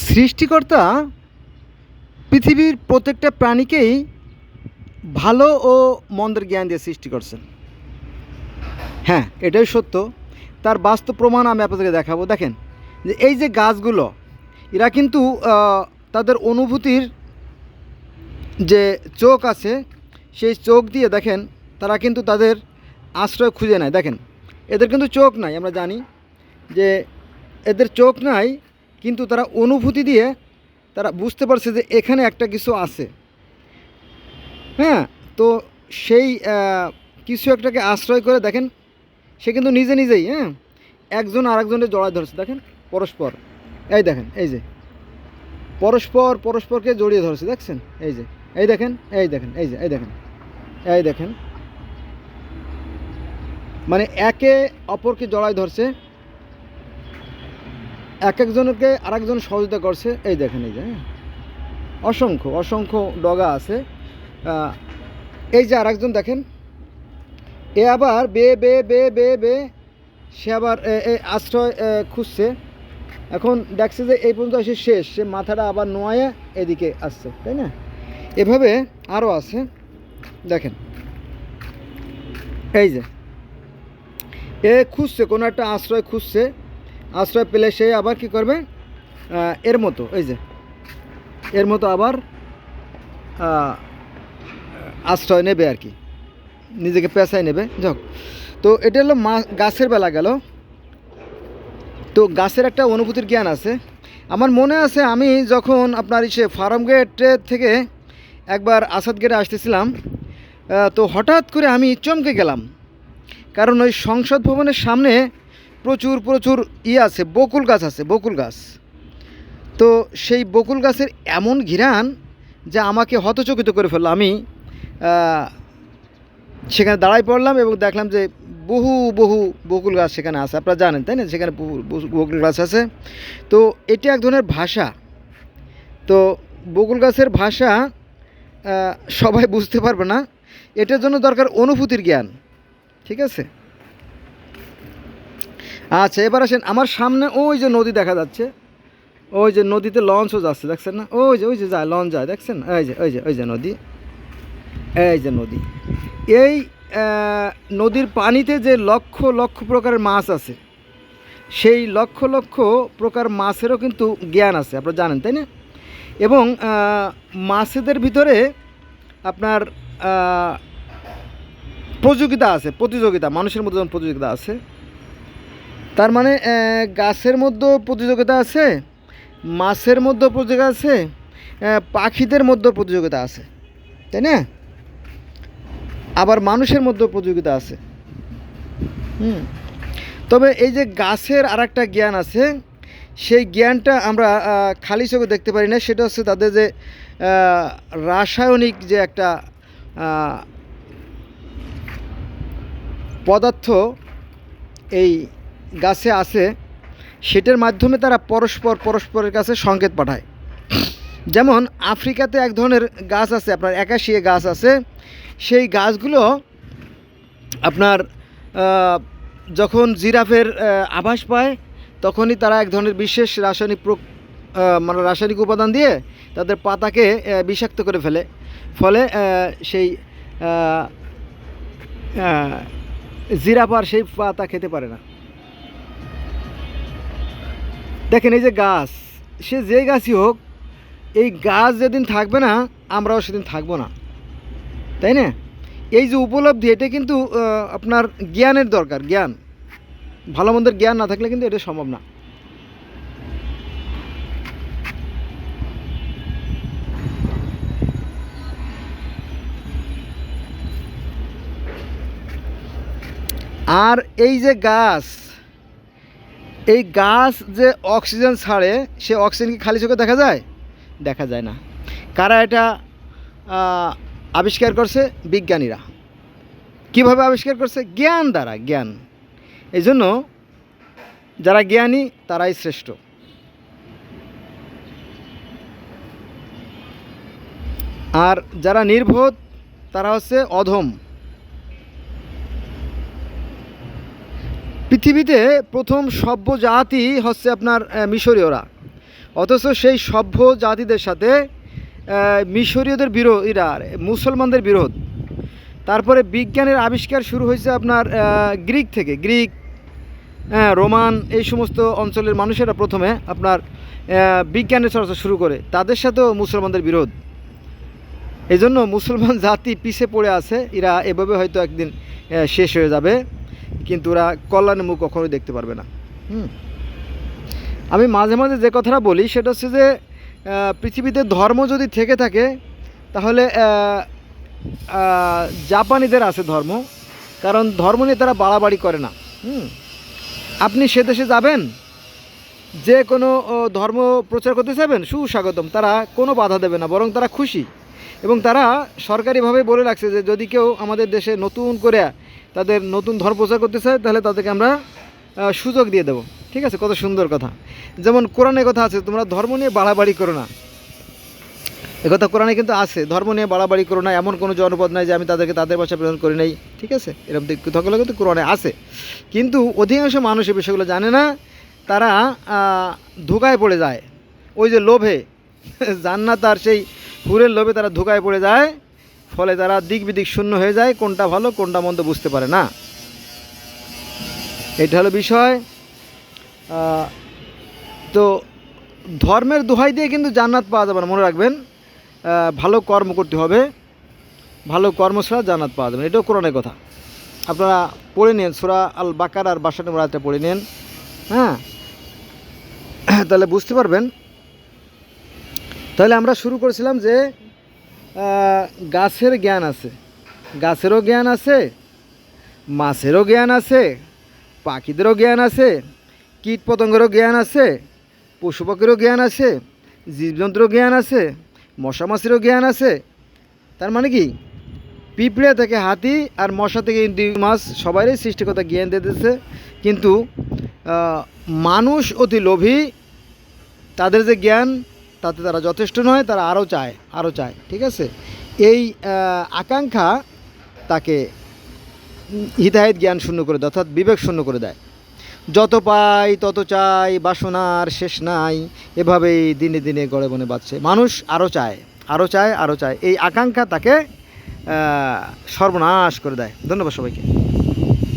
সৃষ্টিকর্তা পৃথিবীর প্রত্যেকটা প্রাণীকেই ভালো ও মন্দের জ্ঞান দিয়ে সৃষ্টি করছেন। হ্যাঁ এটাই সত্য। তার বাস্তব প্রমাণ আমি আপনাদেরকে দেখাবো। দেখেন, যে এই যে গাছগুলো, এরা কিন্তু তাদের অনুভূতির যে চোখ আছে, সেই চোখ দিয়ে দেখেন, তারা কিন্তু তাদের আশ্রয় খুঁজে নেয়। দেখেন, এদের কিন্তু চোখ নাই, আমরা জানি যে এদের চোখ নাই কিন্তু তারা অনুভূতি দিয়ে তারা বুঝতে পারছে যে এখানে একটা কিছু আছে। হ্যাঁ তো সেই কিছু একটাকে আশ্রয় করে দেখেন, সে কিন্তু নিজে নিজেই হ্যাঁ একজন আরেকজনের জড়ায় ধরছে। দেখেন, পরস্পর, এই দেখেন, এই যে, পরস্পর পরস্পরকে জড়িয়ে ধরছে, দেখছেন? এই যে, এই দেখেন এই দেখেন, এই যে, এই দেখেন এই দেখেন। মানে একে অপরকে জড়ায় ধরছে এক একজনকে আরেকজন সহযোগিতা করছে। এই দেখেন এই যে হ্যাঁ। অসংখ্য অসংখ্য ডগা আছে। এই যে আরেকজন দেখেন। এ আবার বে বে বে বে বে, সে আবার আশ্রয় খুঁজছে। এখন দেখছে যে এই পর্যন্ত এসে শেষ, সে মাথাটা আবার নোয়ায় এদিকে আসছে, তাই না? এভাবে আরও আছে। দেখেন। এই যে, এ খুঁজছে, কোনো একটা আশ্রয় খুঁজছে। আশ্রয় পেলে সে আবার কি করবে? এর মতো, এই যে, এর মতো আবার আশ্রয় নেবে আর কি। নিজেকে পেশায় নেবে, যাক। তো এটা হলো মা, গাছের বেলা গেল। তো গাছের একটা অনুভূতির জ্ঞান আছে। আমার মনে আছে আমি যখন আপনার ইসে ফার্ম গেট থেকে একবার আসাদ গেটে আসতেছিলাম তো হঠাৎ করে আমি চমকে গেলাম। কারণ ওই সংসদ ভবনের সামনে প্রচুর প্রচুর ই আছে, বকুল গাছ আছে, বকুল গাছ। তো সেই বকুল গাছের এমন ঘিরান যা আমাকে হতচকিত করে ফেলল। আমি সেখানে দাঁড়াই পড়লাম এবং দেখলাম যে বহু বহু বকুল গাছ সেখানে আছে। আপনারা জানেন, তাই না? সেখানে বকুল গাছ আছে। তো এটি এক ধরনের ভাষা। তো বকুল গাছের ভাষা সবাই বুঝতে পারবে না। এটার জন্য দরকার অনুভূতির জ্ঞান। ঠিক আছে? আচ্ছা এবার আসেন, আমার সামনে ওই যে নদী দেখা যাচ্ছে। ওই যে নদীতে লঞ্চও যাচ্ছে, দেখছেন না? ওই যে ওই যে যায়, লঞ্চ যায়, দেখছেন? ওই যে ওই যে ওই যে নদী। এই যে নদী। এই নদীর পানিতে যে লক্ষ লক্ষ প্রকারের মাছ আছে, সেই লক্ষ লক্ষ প্রকার মাছেরও কিন্তু জ্ঞান আছে, আপনারা জানেন, তাই না? এবং মাছেদের ভিতরে আপনার প্রতিযোগিতা আছে, প্রতিযোগিতা, মানুষের মধ্যে যেমন প্রতিযোগিতা আছে তার মানে গাছের মধ্যেও প্রতিযোগিতা আছে, মাছের মধ্যেও প্রতিযোগিতা আছে পাখিদের মধ্যেও প্রতিযোগিতা আছে, তাই না? আবার মানুষের মধ্যেও প্রতিযোগিতা আছে। হুম। তবে এই যে গাছের আর একটা জ্ঞান আছে, সেই জ্ঞানটা আমরা খালি চোখে দেখতে পারি না, সেটা হচ্ছে তাদের যে রাসায়নিক যে একটা পদার্থ, এই গাছে আছে, সেটার মাধ্যমে তারা পরস্পর পরস্পরের কাছে সংকেত পাঠায়। যেমন আফ্রিকাতে এক ধরনের গাছ আছে, আপনার একাশিয়ে গাছ আছে, সেই গাছগুলো আপনার যখন জিরাফের আভাস পায়, তখনই তারা এক ধরনের বিশেষ রাসায়নিক মানে রাসায়নিক উপাদান দিয়ে তাদের পাতাকে বিষাক্ত করে ফেলে। ফলে সেই জিরাফ আর সেই পাতা খেতে পারে না। দেখেন এই যে গাছ, সে যে গাছই হোক, এই গাছ যেদিন থাকবে না, আমরাও সেদিন থাকব না। তাই না? এই যে উপলব্ধি, এটা কিন্তু আপনার জ্ঞানের দরকার, জ্ঞান। ভালো মন্দের জ্ঞান না থাকলে কিন্তু এটা সম্ভব না। আর এই যে গাছ এই গাছ যে অক্সিজেন ছাড়ে, সে অক্সিজেন কি খালি চোখে দেখা যায়? দেখা যায় না। কারা এটা আবিষ্কার করছে? বিজ্ঞানীরা। কীভাবে আবিষ্কার করছে? জ্ঞান দ্বারা, জ্ঞান। এই জন্য যারা জ্ঞানী, তারাই শ্রেষ্ঠ। আর যারা নির্বোধ, তারা হচ্ছে অধম। পৃথিবীতে প্রথম সভ্য জাতি হচ্ছে আপনার মিশরীয়রা। অথচ সেই সভ্য জাতিদের সাথে মিশরীয়দের বিরোধ এরা মুসলমানদের বিরোধ। তারপরে বিজ্ঞানের আবিষ্কার শুরু হয়েছে আপনার গ্রিক থেকে। গ্রিক হ্যাঁ রোমান, এই সমস্ত অঞ্চলের মানুষেরা প্রথমে আপনার বিজ্ঞানের চর্চা শুরু করে। তাদের সাথেও মুসলমানদের বিরোধ। এই জন্য মুসলমান জাতি পিছে পড়ে আছে। এরা এভাবে হয়তো একদিন শেষ হয়ে যাবে। কিন্তু ওরা কল্যাণের মুখ কখনোই দেখতে পারবে না। হুম। আমি মাঝে মাঝে যে কথাটা বলি সেটা হচ্ছে যে পৃথিবীতে ধর্ম যদি থেকে থাকে তাহলে জাপানিদের আছে ধর্ম কারণ ধর্ম নিয়ে তারা বাড়াবাড়ি করে না। হুম। আপনি সে দেশে যাবেন যে কোনো ধর্ম প্রচার করতে চাইবেন সুস্বাগতম তারা কোনো বাধা দেবে না বরং তারা খুশি। এবং তারা সরকারিভাবে বলে রাখছে যে যদি কেউ আমাদের দেশে নতুন করে তাদের নতুন ধর্ম প্রচার করতে চায় তাহলে তাদেরকে আমরা সুযোগ দিয়ে দেবো। ঠিক আছে? কত সুন্দর কথা। যেমন কোরআনের কথা আছে, তোমরা ধর্ম নিয়ে বাড়াবাড়ি করো না। একথা কোরআনে কিন্তু আছে, ধর্ম নিয়ে বাড়াবাড়ি করো না। এমন কোনো জনপদ নাই যে আমি তাদেরকে তাদের ভাষা প্রেরণ করি নাই। ঠিক আছে? এরকম দিক- কথাগুলো কিন্তু কোরআনে আছে। কিন্তু অধিকাংশ মানুষ এই বিষয়গুলো জানে না। তারা ধোকায় পড়ে যায়। ওই যে লোভে, জান্নাত আর সেই হুরের লোভে তারা ধোকায় পড়ে যায়। ফলে তারা দিক বিদিক শূন্য হয়ে যায়, কোনটা ভালো, কোনটা মন্দ বুঝতে পারে না। এটা হলো বিষয়। তো ধর্মের দোহাই দিয়ে কিন্তু জান্নাত পাওয়া যাবে না, মনে রাখবেন। ভালো কর্ম করতে হবে। ভালো কর্ম ছাড়া জান্নাত পাওয়া যাবে এটাও কোরআনের কথা। আপনারা পড়ে নিন, সুরা আল বাকার আর বাসা নম্বর আয়াতটা পড়ে নিন। হ্যাঁ? তাহলে বুঝতে পারবেন। তাহলে আমরা শুরু করেছিলাম যে গাছের জ্ঞান আছে। গাছেরও জ্ঞান আছে, মাছেরও জ্ঞান আছে, পাখিদেরও জ্ঞান আছে কীট পতঙ্গেরও জ্ঞান আছে পশু পাখিরও জ্ঞান আছে, জীবজন্তুরও জ্ঞান আছে, মশা মাছেরও জ্ঞান আছে। তার মানে কি? পিঁপড়ে থেকে হাতি আর মশা থেকে ইন্দ্রি মাছ সবারই সৃষ্টিকতা জ্ঞান দিতেছে কিন্তু মানুষ অতি লোভী, তাদের যে জ্ঞান তাতে তারা যথেষ্ট নয়, তারা আরও চায় আরও চায়, ঠিক আছে? এই আকাঙ্ক্ষা তাকে হিতাহিত জ্ঞান শূন্য করে দেয়, অর্থাৎ বিবেক শূন্য করে দেয়। যত পাই তত চাই বাসনার শেষ নাই, এভাবেই দিনে দিনে গড়ে বনে বাঁচছে মানুষ আরও চায় আরও চায় আরও চায়। এই আকাঙ্ক্ষা তাকে সর্বনাশ করে দেয়। ধন্যবাদ সবাইকে।